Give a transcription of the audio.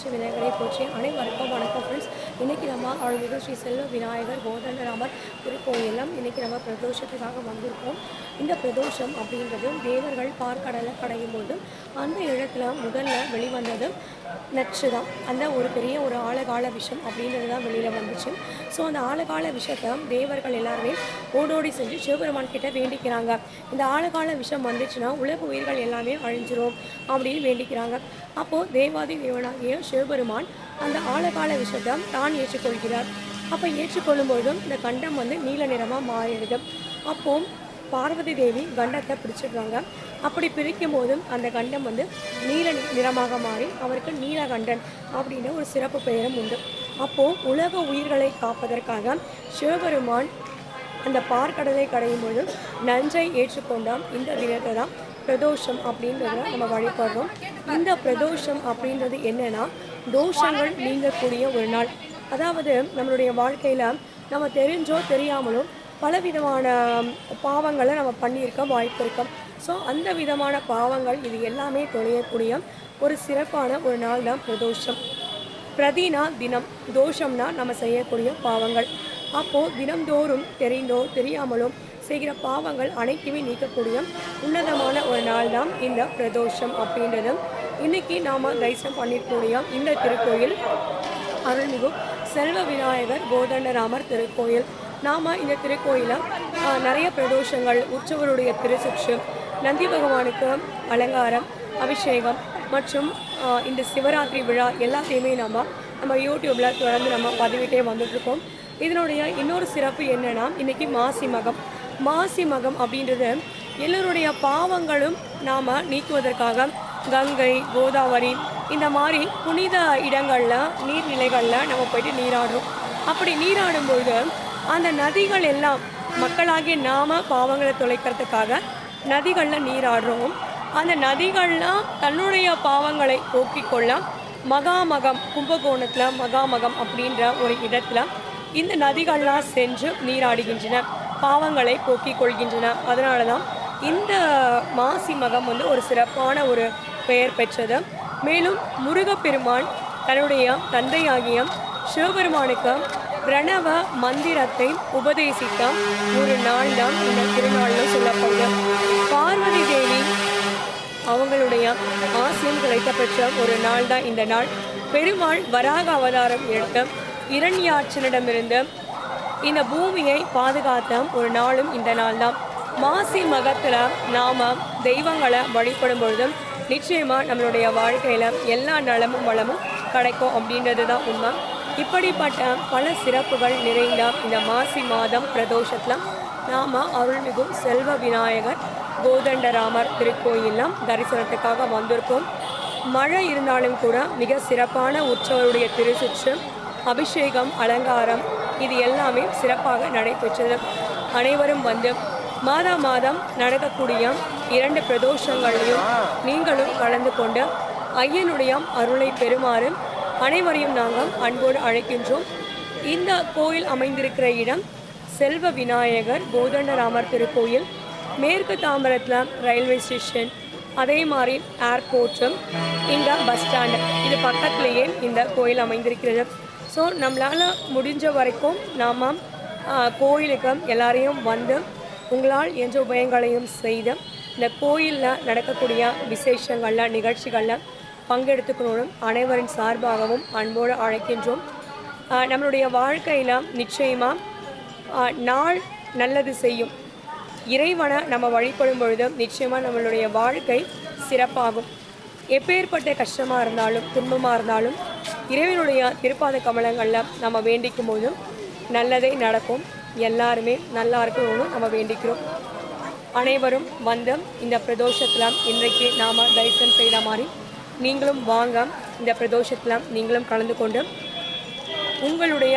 ஸ்ரீ விநாயகரை போற்றி அனைவருக்கும் வணக்கம் ஃப்ரெண்ட்ஸ் இன்றைக்கி நம்ம அருள்மிகு ஸ்ரீ செல்வ விநாயகர் கோதண்டராமர் திருக்கோயிலம் இன்றைக்கி நம்ம பிரதோஷத்துக்காக வந்திருக்கோம். இந்த பிரதோஷம் அப்படின்றது தேவர்கள் பார்க்கடலை கடையும் போது அந்த இடத்துல முதல்ல வெளிவந்தது நச்சு தான். அந்த ஒரு பெரிய ஒரு ஆழகால விஷம் அப்படின்றது தான் வெளியில் வந்துச்சு. ஸோ அந்த ஆழகால விஷத்தை தேவர்கள் எல்லாருமே ஓடோடி செஞ்சு சிவபெருமான் கிட்ட வேண்டிக்கிறாங்க. இந்த ஆழகால விஷம் வந்துச்சுன்னா உலக உயிர்கள் எல்லாமே அழிஞ்சிரும் அப்படின்னு வேண்டிக்கிறாங்க. அப்போது தேவாதி தேவனாகிய சிவபெருமான் அந்த ஆழகால விஷத்தை தான் ஏற்றுக்கொள்கிறார். அப்போ ஏற்றுக்கொள்ளும்போதும் இந்த கண்டம் வந்து நீல நிறமாக மாறிடுது அப்போ பார்வதி தேவி கண்டத்தை பிடிச்சிடுறாங்க. அப்படி பிரிக்கும் போதும் அந்த கண்டம் வந்து நீல நிறமாக மாறி அவருக்கு நீலகண்டன் அப்படின்னு ஒரு சிறப்பு பெயரும் உண்டு. அப்போது உலக உயிர்களை காப்பதற்காக சிவபெருமான் அந்த பார்க்கடலை கடையும் பொழுது நஞ்சை ஏற்றுக்கொண்டால் இந்த தினத்தை தான் பிரதோஷம் அப்படின்றத நம்ம வழிபடுறோம். இந்த பிரதோஷம் அப்படின்றது என்னன்னா தோஷங்கள் நீங்கக்கூடிய ஒரு நாள். அதாவது நம்மளுடைய வாழ்க்கையில் நம்ம தெரிஞ்சோ தெரியாமலோ பலவிதமான பாவங்களை நம்ம பண்ணியிருக்க வாய்ப்பு இருக்கும் ஸோ அந்த விதமான பாவங்கள் இது எல்லாமே தொலையக்கூடிய ஒரு சிறப்பான ஒரு நாள் தான் பிரதோஷம். பிரதினா தினம் தோஷம்னா நம்ம செய்யக்கூடிய பாவங்கள். அப்போது தினம்தோறும் தெரிந்தோ தெரியாமலோ செய்கிற பாவங்கள் அனைத்துமே நீக்கக்கூடிய உன்னதமான ஒரு நாள் தான் இந்த பிரதோஷம் அப்படின்றது. இன்னைக்கு நாம் தரிசனம் பண்ணிருக்கக்கூடிய இந்த திருக்கோயில் அருள்மிகு செல்வ விநாயகர் கோதண்டராமர் திருக்கோயில். நாம் இந்த திருக்கோயிலில் நிறைய பிரதோஷங்கள் உற்சவருடைய திருசுற்று நந்தி பகவானுக்கு அலங்காரம் அபிஷேகம் மற்றும் இந்த சிவராத்திரி விழா எல்லாத்தையுமே நம்ம நம்ம யூடியூப்பில் தொடர்ந்து நம்ம பதிவிட்டே வந்துட்டுருக்கோம். இதனுடைய இன்னொரு சிறப்பு என்னென்னா இன்றைக்கி மாசி மகம். மாசி மகம் அப்படின்றது எல்லோருடைய பாவங்களும் நாம் நீக்குவதற்காக கங்கை கோதாவரி இந்த மாதிரி புனித இடங்களில் நீர்நிலைகளில் நம்ம போயிட்டு நீராடுறோம். அப்படி நீராடும்பொழுது அந்த நதிகள் எல்லாம் மக்களாகிய நாம பாவங்களை தொலைக்கிறதுக்காக நதிகளில் நீராடுறோம். அந்த நதிகள்லாம் தன்னுடைய பாவங்களை போக்கிக் கொள்ள மகாமகம் கும்பகோணத்தில் மகாமகம் அப்படின்ற ஒரு இடத்துல இந்த நதிகள்லாம் சென்று நீராடுகின்றன பாவங்களை போக்கிக் கொள்கின்றன. அதனால தான் இந்த மாசி மகம் வந்து ஒரு சிறப்பான ஒரு பெயர் பெற்றது. மேலும் முருகப்பெருமான் தன்னுடைய தந்தையாகிய சிவபெருமானுக்கு பிரணவ மந்திரத்தை உபதேசித்த ஒரு நாள் தான் இந்த திருநாளில் சொல்லப்படுது. பார்வதி தேவி அவங்களுடைய ஆசியம் கிடைக்கப்பெற்ற ஒரு நாள் தான் இந்த நாள். பெருமாள் வராக அவதாரம் எடுத்து இரண்யாட்சனிடமிருந்து இந்த பூமியை பாதுகாத்த ஒரு நாளும் இந்த நாள் தான். மாசி மகத்தில் நாம் தெய்வங்களை வழிபடும் பொழுதும் நிச்சயமாக நம்மளுடைய வாழ்க்கையில் எல்லா நலமும் வளமும் கிடைக்கும் அப்படின்றது தான் உண்மை. இப்படிப்பட்ட பல சிறப்புகள் நிறைந்த இந்த மாசி மாதம் பிரதோஷத்தில் நாம் அருள்மிகு செல்வ விநாயகர் கோதண்டராமர் திருக்கோயிலாம் தரிசனத்துக்காக வந்திருக்கோம். மழை இருந்தாலும் கூட மிக சிறப்பான உற்சவருடைய திருச்சுற்று அபிஷேகம் அலங்காரம் இது எல்லாமே சிறப்பாக நடைபெற்றது. அனைவரும் வந்து மாதா மாதம் நடக்கக்கூடிய இரண்டு பிரதோஷங்களையும் நீங்களும் கலந்து கொண்டு ஐயனுடைய அருளை பெறுமாறு அனைவரையும் நாங்கள் அன்போடு அழைக்கின்றோம். இந்த கோயில் அமைந்திருக்கிற இடம் செல்வ விநாயகர் கோதண்டராமர் திருக்கோயில் மேற்கு தாம்பரத்தில் ரயில்வே ஸ்டேஷன் அதே மாதிரி ஏர்போர்ட்டும் இங்கே பஸ் ஸ்டாண்டு இது பக்கத்துலேயே இந்த கோயில் அமைந்திருக்கிறது. ஸோ நம்மளால் முடிஞ்ச வரைக்கும் நாம் கோயிலுக்கு எல்லாரையும் வந்து உங்களால் என்ற உபயங்களையும் செய்து இந்த கோயிலில் நடக்கக்கூடிய விசேஷங்களில் நிகழ்ச்சிகளில் பங்கெடுத்துக்கணும் அனைவரின் சார்பாகவும் அன்போடு அழைக்கின்றோம். நம்மளுடைய வாழ்க்கையில் நிச்சயமாக நாள் நல்லது செய்யும். இறைவனை நம்ம வழிபடும் பொழுது நிச்சயமாக நம்மளுடைய வாழ்க்கை சிறப்பாகும். எப்பேற்பட்ட கஷ்டமாக இருந்தாலும் துன்பமாக இருந்தாலும் இறைவனுடைய திருப்பாத கமலங்களில் நம்ம வேண்டிக்கும் போதும் நல்லதே நடக்கும். எல்லாருமே நல்லா இருக்கணும்னு நம்ம வேண்டிக்கிறோம். அனைவரும் வந்து இந்த பிரதோஷத்தில் இன்றைக்கு நாம் தரிசனம் செய்த மாதிரி நீங்களும் வாங்க. இந்த பிரதோஷத்தில் நீங்களும் கலந்து கொண்டு உங்களுடைய